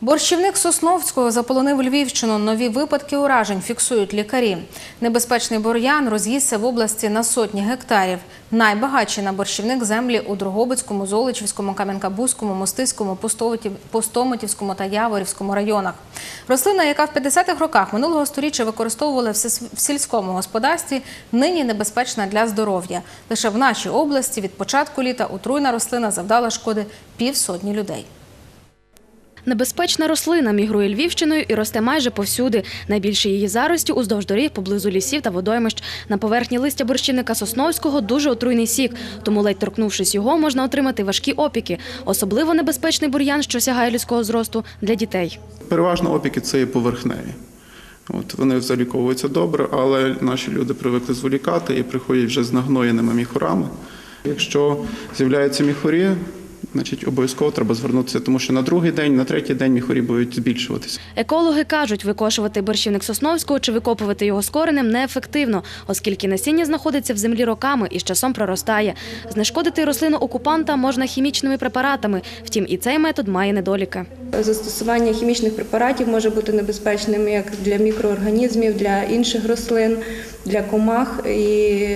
Борщівник Сосновського заполонив Львівщину. Нові випадки уражень фіксують лікарі. Небезпечний бур'ян роз'їсся в області на сотні гектарів. Найбагатші на борщівник землі у Дрогобицькому, Золочівському, Кам'янка-Бузькому, Мостиському, Пустомитівському та Яворівському районах. Рослина, яка в 50-х роках минулого століття використовували в сільському господарстві, нині небезпечна для здоров'я. Лише в нашій області від початку літа отруйна рослина завдала шкоди півсотні людей. Небезпечна рослина мігрує Львівщиною і росте майже повсюди. Найбільше її зарості уздовж доріг поблизу лісів та водоймищ. На поверхні листя борщівника Сосновського дуже отруйний сік, тому ледь торкнувшись його, можна отримати важкі опіки. Особливо небезпечний бур'ян, що сягає людського зросту, для дітей. Переважно опіки це є поверхневі. От вони заліковуються добре, але наші люди привикли зволікати і приходять вже з нагноєними міхурами. Якщо з'являються міхурі, значить обов'язково треба звернутися, тому що на другий день, на третій день міхорі будуть збільшуватися. Екологи кажуть, викошувати борщівник Сосновського чи викопувати його з коренем неефективно, оскільки насіння знаходиться в землі роками і з часом проростає. Знешкодити рослину окупанта можна хімічними препаратами. Втім, і цей метод має недоліки. Застосування хімічних препаратів може бути небезпечним як для мікроорганізмів, для інших рослин, для комах. І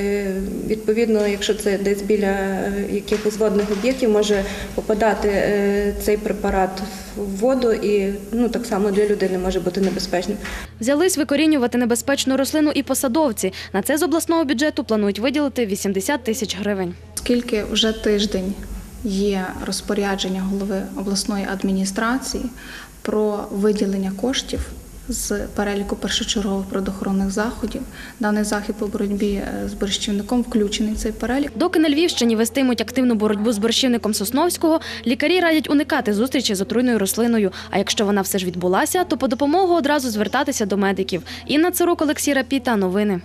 відповідно, якщо це десь біля е, якихось водних об'єктів, може попадати е, цей препарат в воду, і ну так само для людини може бути небезпечним. Взялись викорінювати небезпечну рослину і посадовці. На це з обласного бюджету планують виділити 80 тисяч гривень. Оскільки вже тиждень є розпорядження голови обласної адміністрації про виділення коштів з переліку першочергових природоохоронних заходів, даний захід по боротьбі е, з борщівником включений в цей перелік. Доки на Львівщині вестимуть активну боротьбу з борщівником Сосновського, лікарі радять уникати зустрічі з отруйною рослиною. А якщо вона все ж відбулася, то по допомогу одразу звертатися до медиків. Інна Царук, Олексій Рапіта. Новини.